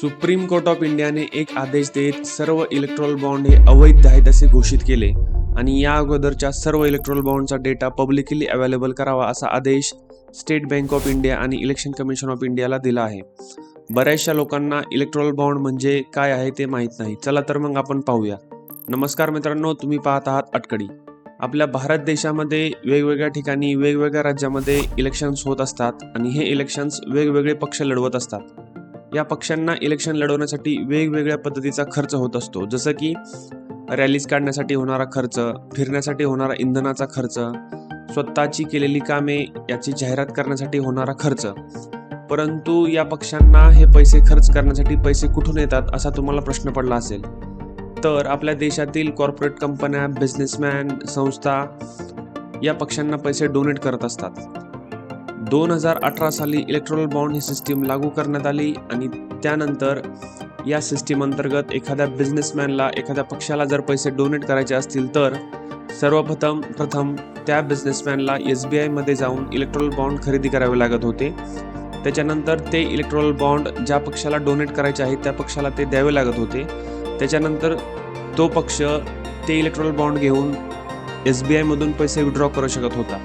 Supreme court of इंडियाने एक आदेश देत सर्व इलेक्ट्रॉल बॉन्ड हे अवैध आहेत असे घोषित केले. आणि या अगोदरच्या सर्व इलेक्ट्रॉल बॉन्डचा डेटा पब्लिकली अवेलेबल करावा असा आदेश स्टेट बँक ऑफ इंडिया आणि इलेक्शन कमिशन ऑफ इंडियाला दिला आहे. बऱ्याचशा लोकांना इलेक्ट्रॉल बॉन्ड म्हणजे काय आहे ते माहीत नाही. चला तर मग आपण पाहूया. नमस्कार मित्रांनो तुम्ही पाहत आहात अटकडी. आपल्या भारत देशामध्ये वेगवेगळ्या ठिकाणी वेगवेगळ्या राज्यामध्ये इलेक्शन्स होत असतात आणि हे इलेक्शन्स वेगवेगळे पक्ष लढवत असतात. या पक्षांना इलेक्शन लढवण्यासाठी वेगवेगळ्या पद्धतीचा खर्च होत असतो. जसं की रॅलीज काढण्यासाठी होणारा खर्च फिरण्यासाठी होणारा इंधनाचा खर्च स्वतःची केलेली कामे याची जाहिरात करण्यासाठी होणारा खर्च. परंतु या पक्षांना हे पैसे खर्च करण्यासाठी पैसे कुठून येतात असा तुम्हाला प्रश्न पडला असेल. तर आपल्या देशातील कॉर्पोरेट कंपन्या बिझनेसमॅन संस्था या पक्षांना पैसे डोनेट करत असतात. दोन हजार अठरा साली इलेक्ट्रॉल बॉन्ड ही सिस्टीम लागू करण्यात आली आणि त्यानंतर या सिस्टीम अंतर्गत एखाद्या बिझनेसमॅनला एखाद्या पक्षाला जर पैसे डोनेट करायचे असतील तर सर्वप्रथम प्रथम त्या बिझनेसमॅनला एस बी आयमध्ये जाऊन इलेक्ट्रॉल बॉन्ड खरेदी करावे लागत होते. त्याच्यानंतर ते इलेक्ट्रॉल बॉन्ड ज्या पक्षाला डोनेट करायचे आहे त्या पक्षाला ते द्यावे लागत होते. त्याच्यानंतर तो पक्ष ते इलेक्ट्रॉल बॉन्ड घेऊन एस बी आयमधून पैसे विड्रॉ करू शकत होता.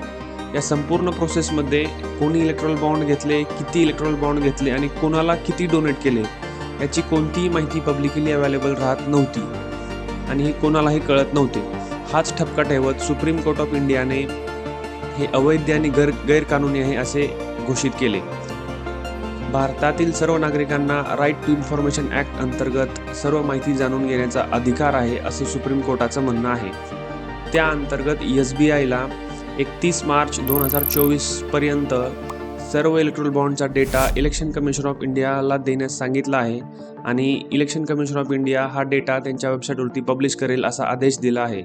या संपूर्ण प्रोसेसमध्ये कोणी इलेक्ट्रॉल बॉन्ड घेतले किती इलेक्ट्रॉल बॉन्ड घेतले आणि कोणाला किती डोनेट केले याची कोणतीही माहिती पब्लिकली अवेलेबल राहत नव्हती. आणि हे कोणालाही कळत नव्हते. हाच ठपका ठेवत सुप्रीम कोर्ट ऑफ इंडियाने हे अवैध आणि गैर गैरकानूनी आहे असे घोषित केले. भारतातील सर्व नागरिकांना राईट टू इन्फॉर्मेशन ॲक्ट अंतर्गत सर्व माहिती जाणून घेण्याचा अधिकार आहे असे सुप्रीम कोर्टाचं म्हणणं आहे. त्या अंतर्गत एस बी आयला एकतीस मार्च दोन हजार चोवीसपर्यंत सर्व इलेक्ट्रॉल बॉन्डचा डेटा इलेक्शन कमिशन ऑफ इंडियाला देण्यास सांगितला आहे. आणि इलेक्शन कमिशन ऑफ इंडिया हा डेटा त्यांच्या वेबसाईटवरती पब्लिश करेल असा आदेश दिला आहे.